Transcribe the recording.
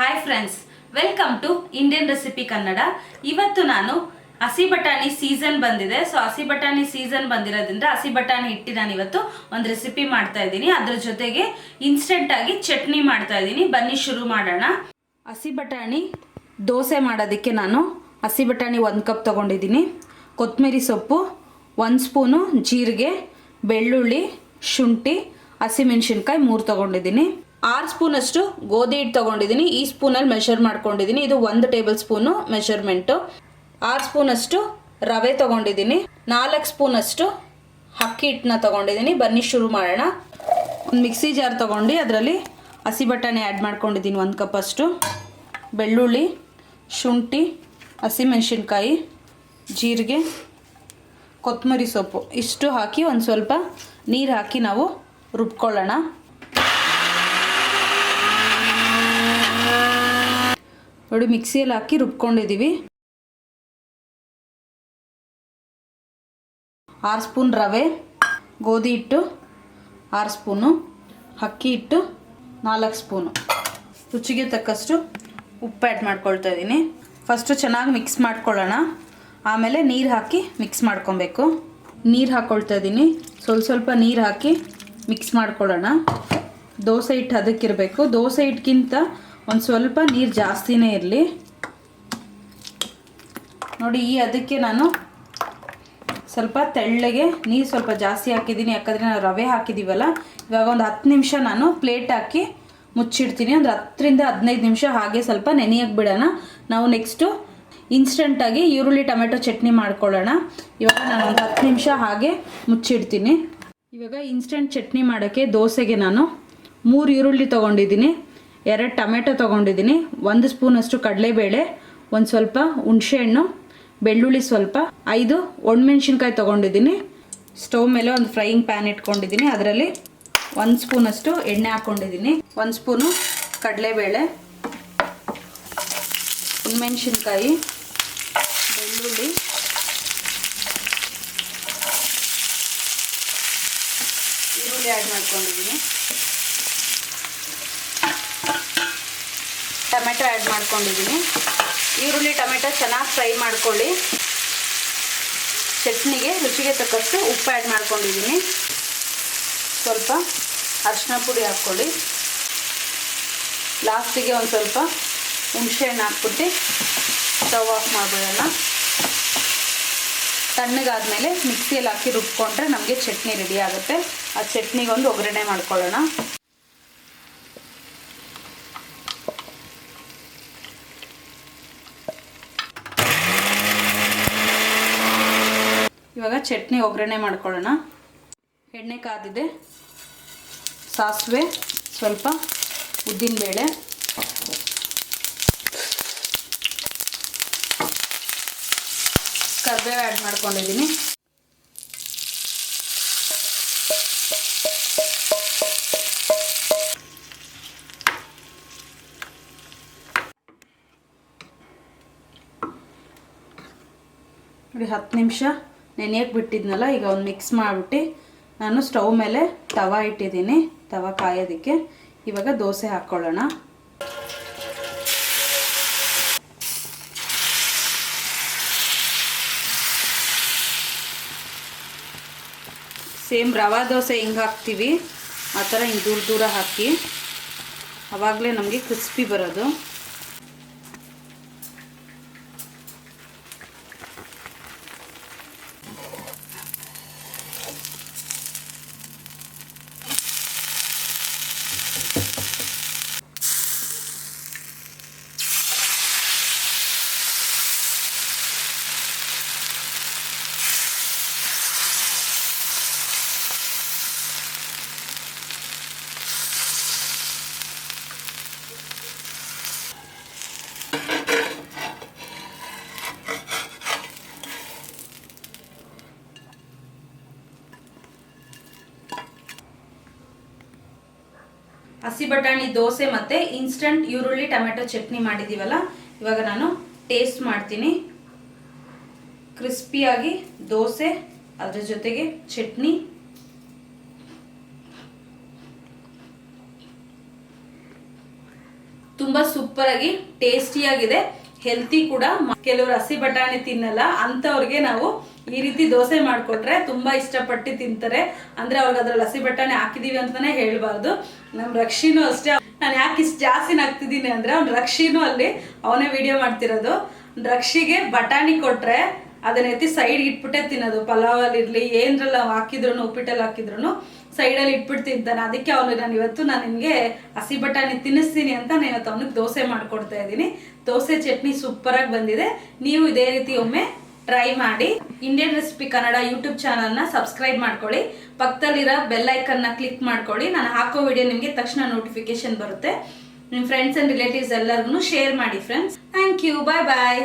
Hi friends welcome to Indian recipe Kannada ಇವತ್ತು ನಾನು ಹಸಿ ಬಟಾಣಿ ಸೀಸನ್ ಬಂದಿದೆ. ಸೊ ಹಸಿ ಬಟಾಣಿ ಸೀಸನ್ ಬಂದಿರೋದ್ರಿಂದ ಹಸಿ ಬಟಾಣಿ ಹಿಟ್ಟಿ ನಾನು ಇವತ್ತು ಒಂದು ರೆಸಿಪಿ ಮಾಡ್ತಾ ಇದ್ದೀನಿ. ಅದ್ರ ಜೊತೆಗೆ ಇನ್ಸ್ಟೆಂಟ್ ಆಗಿ ಚಟ್ನಿ ಮಾಡ್ತಾ ಇದ್ದೀನಿ. ಬನ್ನಿ ಶುರು ಮಾಡೋಣ. ಹಸಿ ಬಟಾಣಿ ದೋಸೆ ಮಾಡೋದಕ್ಕೆ ನಾನು ಹಸಿ ಬಟಾಣಿ ಒಂದು ಕಪ್ ತೊಗೊಂಡಿದ್ದೀನಿ. ಕೊತ್ತಂಬರಿ ಸೊಪ್ಪು, ಒಂದು ಸ್ಪೂನು ಜೀರಿಗೆ, ಬೆಳ್ಳುಳ್ಳಿ, ಶುಂಠಿ, ಹಸಿಮೆಣಸಿನ್ಕಾಯಿ ಮೂರು ತೊಗೊಂಡಿದ್ದೀನಿ. ಆರು ಸ್ಪೂನಷ್ಟು ಗೋಧಿ ಹಿಟ್ಟು ತೊಗೊಂಡಿದ್ದೀನಿ. ಈ ಸ್ಪೂನಲ್ಲಿ ಮೆಷರ್ ಮಾಡ್ಕೊಂಡಿದ್ದೀನಿ. ಇದು ಒಂದು ಟೇಬಲ್ ಸ್ಪೂನು ಮೆಷರ್ಮೆಂಟು ಆರು ಸ್ಪೂನಷ್ಟು ರವೆ ತೊಗೊಂಡಿದ್ದೀನಿ. ನಾಲ್ಕು ಸ್ಪೂನಷ್ಟು ಅಕ್ಕಿ ಹಿಟ್ಟನ್ನ ತೊಗೊಂಡಿದ್ದೀನಿ. ಬನ್ನಿ ಶುರು ಮಾಡೋಣ. ಒಂದು ಮಿಕ್ಸಿ ಜಾರ್ ತೊಗೊಂಡು ಅದರಲ್ಲಿ ಹಸಿ ಬಟಾಣಿ ಆ್ಯಡ್ ಮಾಡ್ಕೊಂಡಿದ್ದೀನಿ ಒಂದು ಕಪ್ಪಷ್ಟು ಬೆಳ್ಳುಳ್ಳಿ, ಶುಂಠಿ, ಹಸಿಮೆಣಸಿನ್ಕಾಯಿ, ಜೀರಿಗೆ ಕೊತ್ತಂಬರಿ ಸೊಪ್ಪು. ಇಷ್ಟು ಹಾಕಿ ಒಂದು ಸ್ವಲ್ಪ ನೀರು ಹಾಕಿ ನಾವು ರುಬ್ಕೊಳ್ಳೋಣ. ನೋಡಿ, ಮಿಕ್ಸಿಯಲ್ಲಿ ಹಾಕಿ ರುಬ್ಕೊಂಡಿದ್ದೀವಿ. ಆರು ಸ್ಪೂನ್ ರವೆ, ಗೋಧಿ ಹಿಟ್ಟು, ಆರು ಸ್ಪೂನು, ಅಕ್ಕಿ ಹಿಟ್ಟು, ನಾಲ್ಕು ಸ್ಪೂನು. ರುಚಿಗೆ ತಕ್ಕಷ್ಟು ಉಪ್ಪು ಆ್ಯಡ್ ಮಾಡ್ಕೊಳ್ತಾ ಇದ್ದೀನಿ. ಫಸ್ಟು ಚೆನ್ನಾಗಿ ಮಿಕ್ಸ್ ಮಾಡ್ಕೊಳ್ಳೋಣ. ಆಮೇಲೆ ನೀರು ಹಾಕಿ ಮಿಕ್ಸ್ ಮಾಡ್ಕೊಬೇಕು. ನೀರು ಹಾಕ್ಕೊಳ್ತಾ ಇದ್ದೀನಿ. ಸ್ವಲ್ಪ ಸ್ವಲ್ಪ ನೀರು ಹಾಕಿ ಮಿಕ್ಸ್ ಮಾಡ್ಕೊಳ್ಳೋಣ. ದೋಸೆ ಹಿಟ್ಟು ಅದಕ್ಕಿರಬೇಕು. ದೋಸೆ ಹಿಟ್ಟಿಗಿಂತ ಒಂದು ಸ್ವಲ್ಪ ನೀರು ಜಾಸ್ತಿನೇ ಇರಲಿ. ನೋಡಿ, ಈ ಅದಕ್ಕೆ ನಾನು ಸ್ವಲ್ಪ ತೆಳ್ಳಗೆ ನೀರು ಸ್ವಲ್ಪ ಜಾಸ್ತಿ ಹಾಕಿದ್ದೀನಿ. ಯಾಕಂದರೆ ನಾವು ರವೆ ಹಾಕಿದ್ದೀವಲ್ಲ ಇವಾಗ ಒಂದು ಹತ್ತು ನಿಮಿಷ ನಾನು ಪ್ಲೇಟ್ ಹಾಕಿ ಮುಚ್ಚಿಡ್ತೀನಿ. ಒಂದು ಹತ್ತರಿಂದ ಹದಿನೈದು ನಿಮಿಷ ಹಾಗೆ ಸ್ವಲ್ಪ ನೆನೆಯಕ್ಕೆ ಬಿಡೋಣ. ನಾವು ನೆಕ್ಸ್ಟು ಇನ್ಸ್ಟೆಂಟಾಗಿ ಈರುಳ್ಳಿ, ಟೊಮೆಟೊ ಚಟ್ನಿ ಮಾಡ್ಕೊಳ್ಳೋಣ. ಇವಾಗ ನಾನು ಒಂದು ಹತ್ತು ನಿಮಿಷ ಹಾಗೆ ಮುಚ್ಚಿಡ್ತೀನಿ. ಇವಾಗ ಇನ್ಸ್ಟೆಂಟ್ ಚಟ್ನಿ ಮಾಡೋಕ್ಕೆ ದೋಸೆಗೆ ನಾನು ಮೂರು ಈರುಳ್ಳಿ ತೊಗೊಂಡಿದ್ದೀನಿ. ಎರಡು ಟೊಮೆಟೊ ತೊಗೊಂಡಿದ್ದೀನಿ. ಒಂದು ಸ್ಪೂನಷ್ಟು ಕಡಲೆಬೇಳೆ, ಒಂದು ಸ್ವಲ್ಪ ಹುಣಸೆಹಣ್ಣು, ಬೆಳ್ಳುಳ್ಳಿ ಸ್ವಲ್ಪ, ಐದು ಒಣಮೆಣ್ಸಿನ್ಕಾಯಿ ತೊಗೊಂಡಿದ್ದೀನಿ. ಸ್ಟವ್ ಮೇಲೆ ಒಂದು ಫ್ರೈಯಿಂಗ್ ಪ್ಯಾನ್ ಇಟ್ಕೊಂಡಿದ್ದೀನಿ. ಅದರಲ್ಲಿ ಒಂದು ಸ್ಪೂನಷ್ಟು ಎಣ್ಣೆ ಹಾಕ್ಕೊಂಡಿದ್ದೀನಿ. ಒಂದು ಸ್ಪೂನು ಕಡಲೆಬೇಳೆ ಹುಣ್ಮೆಣ್ಸಿನ್ಕಾಯಿ ಬೆಳ್ಳುಳ್ಳಿ, ಈರುಳ್ಳಿ ಆ್ಯಡ್ ಮಾಡ್ಕೊಂಡಿದ್ದೀನಿ. ಟೊಮೆಟೊ ಆ್ಯಡ್ ಮಾಡ್ಕೊಂಡಿದ್ದೀನಿ. ಈರುಳ್ಳಿ, ಟೊಮೆಟೊ ಚೆನ್ನಾಗಿ ಫ್ರೈ ಮಾಡ್ಕೊಳ್ಳಿ. ಚಟ್ನಿಗೆ ರುಚಿಗೆ ತಕ್ಕಷ್ಟು ಉಪ್ಪು ಆ್ಯಡ್ ಮಾಡ್ಕೊಂಡಿದ್ದೀನಿ. ಸ್ವಲ್ಪ ಅರಿಶಿನ ಪುಡಿ ಹಾಕ್ಕೊಳ್ಳಿ. ಲಾಸ್ಟಿಗೆ ಒಂದು ಸ್ವಲ್ಪ ಹುಣಸೆಹಣ್ಣು ಹಾಕ್ಬಿಟ್ಟು ಸ್ಟವ್ ಆಫ್ ಮಾಡಿಬಿಡೋಣ. ತಣ್ಣಗಾದಮೇಲೆ ಮಿಕ್ಸಿಯಲ್ಲಿ ಹಾಕಿ ರುಬ್ಕೊಂಡ್ರೆ ನಮಗೆ ಚಟ್ನಿ ರೆಡಿ ಆಗುತ್ತೆ. ಆ ಚಟ್ನಿಗೆ ಒಂದು ಒಗ್ಗರಣೆ ಮಾಡ್ಕೊಳ್ಳೋಣ. ಇವಾಗ ಚಟ್ನಿ ಒಗ್ಗರಣೆ ಮಾಡ್ಕೊಳ್ಳೋಣ. ಎಣ್ಣೆ ಕಾದಿದೆ. ಸಾಸಿವೆ ಸ್ವಲ್ಪ ಉದ್ದಿನಬೇಳೆ ಕರ್ಬೇವು ಆ್ಯಡ್ ಮಾಡ್ಕೊಂಡಿದ್ದೀನಿ. ಹತ್ತು ನಿಮಿಷ. ನೆನೆಯಕ್ಕೆ ಬಿಟ್ಟಿದ್ನಲ್ಲ, ಈಗ ಒಂದು ಮಿಕ್ಸ್ ಮಾಡಿಬಿಟ್ಟು ನಾನು ಸ್ಟವ್ ಮೇಲೆ ತವ ಇಟ್ಟಿದ್ದೀನಿ, ತವ ಕಾಯೋದಕ್ಕೆ. ಇವಾಗ ದೋಸೆ ಹಾಕ್ಕೊಳ್ಳೋಣ. ಸೇಮ್ ರವಾ ದೋಸೆ ಹಿಂಗೆ ಹಾಕ್ತೀವಿ, ಆ ಥರ ಹಿಂಗೆ ದೂರ ದೂರ ಹಾಕಿ. ಆವಾಗಲೇ ನಮಗೆ ಕ್ರಿಸ್ಪಿ ಬರೋದು. ಹಸಿ ಬಟಾಣಿ, ದೋಸೆ ಮತ್ತೆ ಇನ್ಸ್ಟಂಟ್ ಈರುಳ್ಳಿ, ಟೊಮೆಟೊ ಚಟ್ನಿ ಮಾಡಿದ್ದೀವಲ್ಲ ಇವಾಗ ನಾನು ಟೇಸ್ಟ್ ಮಾಡ್ತೀನಿ. ಕ್ರಿಸ್ಪಿಯಾಗಿ ದೋಸೆ, ಅದ್ರ ಜೊತೆಗೆ ಚಟ್ನಿ. ತುಂಬಾ ಸೂಪರ್ ಆಗಿ ಟೇಸ್ಟಿಯಾಗಿದೆ ಹೆಲ್ತಿ ಕೂಡ. ಕೆಲವರು ಹಸಿ ಬಟಾಣಿ ತಿನ್ನಲ್ಲ, ಅಂಥವ್ರಿಗೆ ನಾವು ಈ ರೀತಿ ದೋಸೆ ಮಾಡಿಕೊಟ್ರೆ ತುಂಬಾ ಇಷ್ಟಪಟ್ಟು ತಿಂತಾರೆ. ಅಂದ್ರೆ ಅವ್ರಿಗೆ ಅದ್ರಲ್ಲಿ ಹಸಿ ಬಟಾಣಿ ಹಾಕಿದೀವಿ ಅಂತಾನೆ ಹೇಳ್ಬಾರ್ದು. ನಮ್ ರಕ್ಷಿನೂ ಅಷ್ಟೇ. ನಾನು ಯಾಕೆ ಇಷ್ಟು ಜಾಸ್ತಿ ನಗ್ತಿದ್ದೀನಿ ಅಂದ್ರೆ ಅವ್ನ ರಕ್ಷಿನೂ ಅಲ್ಲಿ ಅವನೇ ವಿಡಿಯೋ ಮಾಡ್ತಿರೋದು. ರಕ್ಷಿಗೆ ಬಟಾಣಿ ಕೊಟ್ರೆ ಅದನ್ನ ಎತ್ತಿ ಸೈಡ್ ಇಟ್ಬಿಟ್ಟೆ ತಿನ್ನೋದು. ಪಲಾವ್ ಇರ್ಲಿ, ಏನ್ರಲ್ಲ ಹಾಕಿದ್ರು ಉಪ್ಪಿಟ್ಟಲ್ಲಿ ಹಾಕಿದ್ರು ಸೈಡಲ್ಲಿ ಇಟ್ಬಿಟ್ಟು ತಿಂತಾನೆ. ಅದಕ್ಕೆ ಅವನು ನಾನು ಇವತ್ತು ನಾನು ನಿಮಗೆ ಹಸಿ ಬಟಾಣಿ ತಿನ್ನಿಸ್ತೀನಿ ಅಂತ ನಾನು ಇವತ್ತು ಅವನಿಗೆ ದೋಸೆ ಮಾಡ್ಕೊಡ್ತಾ ಇದ್ದೀನಿ. ದೋಸೆ ಚಟ್ನಿ ಸೂಪರ್ ಆಗಿ ಬಂದಿದೆ. ನೀವು ಇದೇ ರೀತಿ ಒಮ್ಮೆ ಟ್ರೈ ಮಾಡಿ. ಇಂಡಿಯನ್ ರೆಸಿಪಿ ಕನ್ನಡ ಯೂಟ್ಯೂಬ್ ಚಾನಲ್ನ ಸಬ್ಸ್ಕ್ರೈಬ್ ಮಾಡ್ಕೊಳ್ಳಿ. ಪಕ್ಕದಲ್ಲಿರೋ ಬೆಲ್ ಐಕನ್ನ ಕ್ಲಿಕ್ ಮಾಡ್ಕೊಳ್ಳಿ. ನಾನು ಹಾಕೋ ವಿಡಿಯೋ ನಿಮಗೆ ತಕ್ಷಣ ನೋಟಿಫಿಕೇಶನ್ ಬರುತ್ತೆ. ನಿಮ್ಮ ಫ್ರೆಂಡ್ಸ್ ಅಂಡ್ ರಿಲೇಟಿವ್ಸ್ ಎಲ್ಲರಿಗೂ ಶೇರ್ ಮಾಡಿ friends thank you bye bye